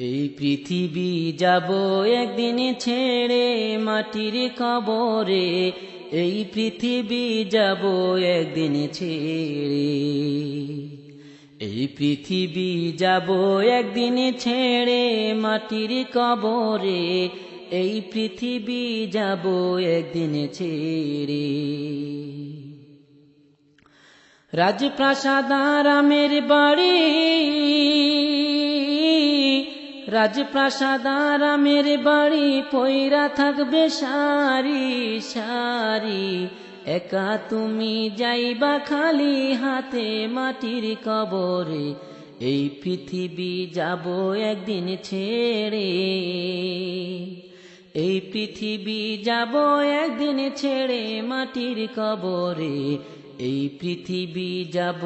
এই পৃথিবী যাব একদিন ছেড়ে মাটির কবরে। এই পৃথিবী যাব একদিন ছেড়ে। এই পৃথিবী যাব একদিন ছেড়ে মাটির কবরে। এই পৃথিবী যাব একদিন ছেড়ে। রাজপ্রাসাদ রামের বাড়ি। রাজপ্রাসাদ রামের বাড়ি পয়রা থাকবে সারি সারি। একা তুমি যাইবা খালি হাতে মাটির কবরে, এই পৃথিবী যাব একদিন ছেড়ে। এই পৃথিবী যাব একদিন ছেড়ে মাটির কবরে, এই পৃথিবী যাব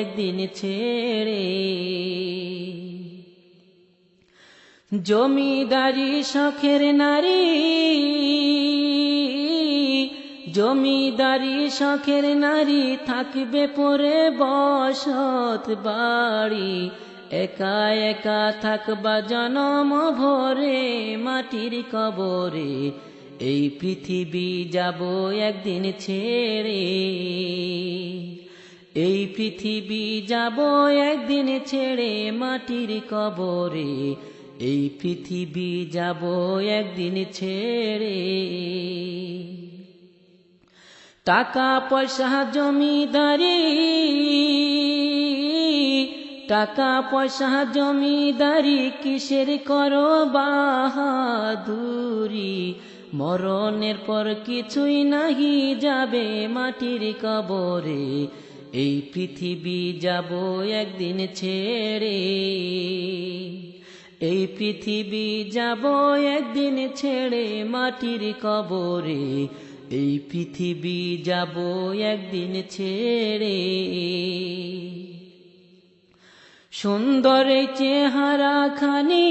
একদিন ছেড়ে। জমিদারি শখের নারী, জমিদারি শখের নারী থাকবে পরে বসত বাড়ি। একা একা থাকবা জনম ভরে মাটির কবরে। এই পৃথিবী যাব একদিন ছেড়ে। এই পৃথিবী যাব একদিন ছেড়ে মাটির কবরে। এই পৃথিবী যাব একদিন ছেড়ে। টাকা পয়সা জমিদারি, টাকা পয়সা জমিদারি কিসের করো বাহাদুরি? মরণের পর কিছুই নাহি যাবে মাটির কবরে। এই পৃথিবী যাব একদিন ছেড়ে। এই পৃথিবী যাব একদিন ছেড়ে মাটির কবরে। এই পৃথিবী যাব একদিন ছেড়ে। সুন্দর চেহারা খানি,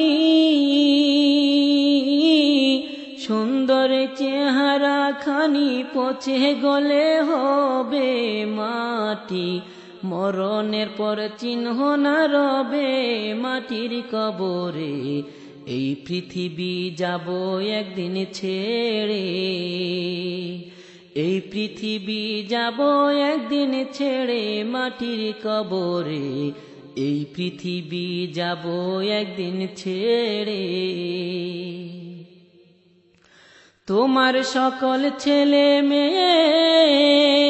সুন্দর চেহারা খানি পচে গলে হবে মাটি। মরণের পর চিহ্ন না রবে মাটির কবরে। এই পৃথিবী যাব একদিন ছেড়ে। এই পৃথিবী যাব একদিন ছেড়ে মাটির কবরে। এই পৃথিবী যাব একদিন ছেড়ে। তোমার সকল ছেলে মেয়ে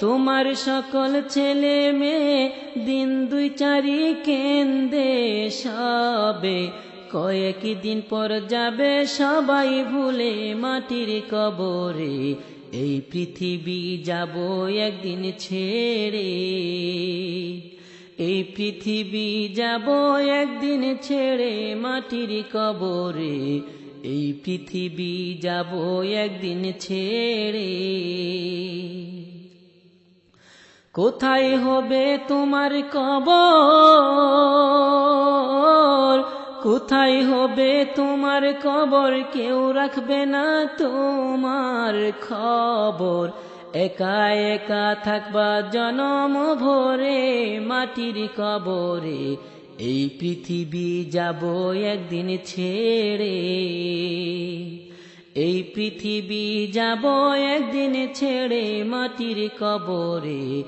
তোমার সকল ছেলে মেয়ে দিন দুই চারি কেন্দ্রে সবে। কয়েক দিন পর যাবে সবাই ভুলে মাটির কবরে। এই পৃথিবী যাব একদিন ছেড়ে। এই পৃথিবী যাব একদিন ছেড়ে মাটির কবরে। এই পৃথিবী যাব একদিন ছেড়ে। কোথায় হবে তোমার কবর? কোথায় হবে তোমার কবর? কেউ রাখবে না তোমার খবর। একা একা থাকবা জনম ভরে মাটির কবরে। এই পৃথিবী যাব একদিন ছেড়ে। এই পৃথিবী যাব একদিন ছেড়ে মাটির কবরে।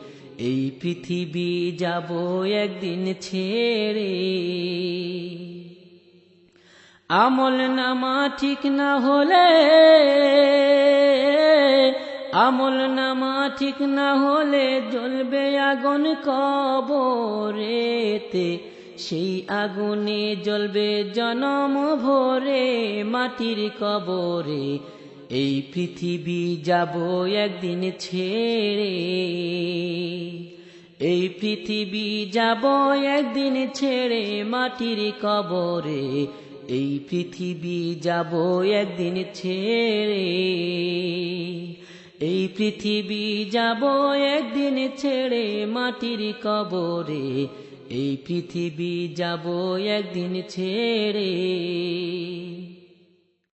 এই পৃথিবী যাব একদিন ছেড়ে। আমল নামা ঠিক না হলে, আমল নামা ঠিক না হলে জ্বলবে আগুন কবরেতে। সেই আগুনে জ্বলবে জনম ভরে, মাটির কবরে। এই পৃথিবী যাব একদিন ছেড়ে। এই পৃথিবী যাব একদিন ছেড়ে, মাটির কবরে। এই পৃথিবী যাব একদিন ছেড়ে। এই পৃথিবী যাব একদিন ছেড়ে, মাটির কবরে। এই পৃথিবী যাব একদিন ছেড়ে।